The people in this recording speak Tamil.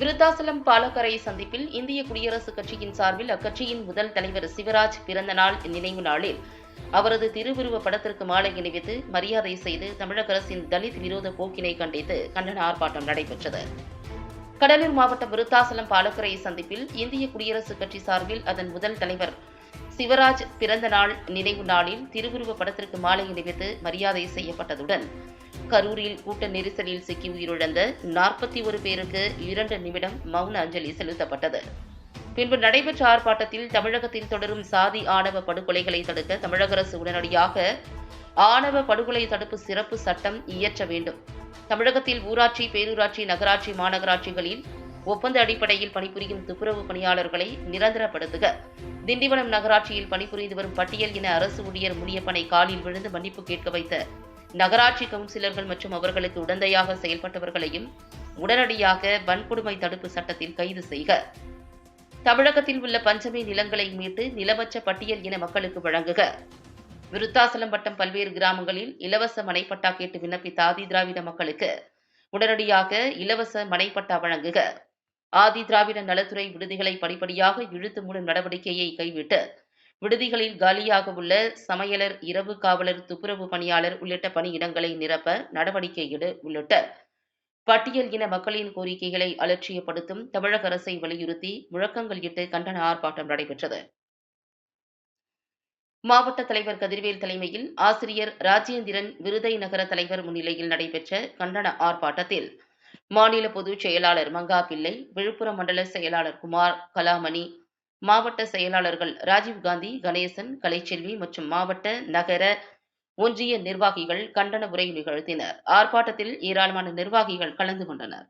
விருத்தாசலம் பாலக்கரை சந்திப்பில் இந்திய குடியரசுக் கட்சியின் சார்பில் அக்கட்சியின் முதல் தலைவர் சிவராஜ் பிறந்த நாள் நினைவு நாளில் அவரது திருவுருவ படத்திற்கு மாலை அணிவித்து மரியாதை செய்து தமிழக அரசின் தலித் விரோத போக்கினை கண்டித்து கண்டன ஆர்ப்பாட்டம் நடைபெற்றது. கடலூர் மாவட்டம் விருத்தாசலம் பாலக்கரை சந்திப்பில் இந்திய குடியரசுக் கட்சி சார்பில் அதன் முதல் தலைவர் சிவராஜ் பிறந்த நாள் நினைவு நாளில் திருவுருவ படத்திற்கு மாலை அணிவித்து மரியாதை செய்யப்பட்டதுடன் கரூரில் கூட்ட நெரிசலில் சிக்கி உயிரிழந்த நாற்பத்தி ஒரு பேருக்கு இரண்டு நிமிடம் மௌன அஞ்சலி செலுத்தப்பட்டது. பின்பு நடைபெற்ற ஆர்ப்பாட்டத்தில் தமிழகத்தில் தொடரும் சாதி ஆணவ படுகொலைகளை தடுக்க தமிழக அரசு உடனடியாக ஆணவ படுகொலை தடுப்பு சிறப்பு சட்டம் இயற்ற வேண்டும். தமிழகத்தில் ஊராட்சி பேரூராட்சி நகராட்சி மாநகராட்சிகளில் ஒப்பந்த அடிப்படையில் பணிபுரியும் துப்புரவு பணியாளர்களை நிரந்தரப்படுத்துக. திண்டிவனம் நகராட்சியில் பணிபுரிந்து வரும் பட்டியல் இன அரசு ஊழியர் முனியப்பனை காலில் விழுந்து மன்னிப்பு கேட்க வைத்த நகராட்சி கவுன்சிலர்கள் மற்றும் அவர்களுக்கு உடந்தையாக செயல்பட்டவர்களையும் உடனடியாக வன்கொடுமை தடுப்பு சட்டத்தில் கைது செய்க. தமிழகத்தில் உள்ள பஞ்சமி நிலங்களை மீட்டு நிலமற்ற பட்டியல் இன மக்களுக்கு வழங்குக. விருத்தாசலம் வட்டம் பல்வேறு கிராமங்களில் இலவச மனைப்பட்டா கேட்டு விண்ணப்பித்த ஆதி திராவிட மக்களுக்கு உடனடியாக இலவச மனைப்பட்டா வழங்குக. ஆதி திராவிட நலத்துறை விடுதிகளை படிப்படியாக இழுத்து மூடும் நடவடிக்கையை கைவிட்டு விடுதிகளில் காலியாக உள்ள சமையலர் இரவு காவலர் துப்புரவு பணியாளர் உள்ளிட்ட பணியிடங்களை நிரப்ப நடவடிக்கை எடு உள்ளிட்ட பட்டியல் இன மக்களின் கோரிக்கைகளை அலட்சியப்படுத்தும் தமிழக அரசை வலியுறுத்தி முழக்கங்கள் இட்டு கண்டன ஆர்ப்பாட்டம் நடைபெற்றது. மாவட்ட தலைவர் கதிர்வேல் தலைமையில் ஆசிரியர் ராஜேந்திரன் விருதை நகர தலைவர் முன்னிலையில் நடைபெற்ற கண்டன ஆர்ப்பாட்டத்தில் மாநில பொதுச் செயலாளர் மங்கா பிள்ளை விழுப்புரம் மண்டல செயலாளர் குமார் கலாமணி மாவட்ட செயலாளர்கள் ராஜீவ்காந்தி கணேசன் கலைச்செல்வி மற்றும் மாவட்ட நகர ஒன்றிய நிர்வாகிகள் கண்டன உரை நிகழ்த்தினர். ஆர்ப்பாட்டத்தில் ஏராளமான நிர்வாகிகள் கலந்து கொண்டனர்.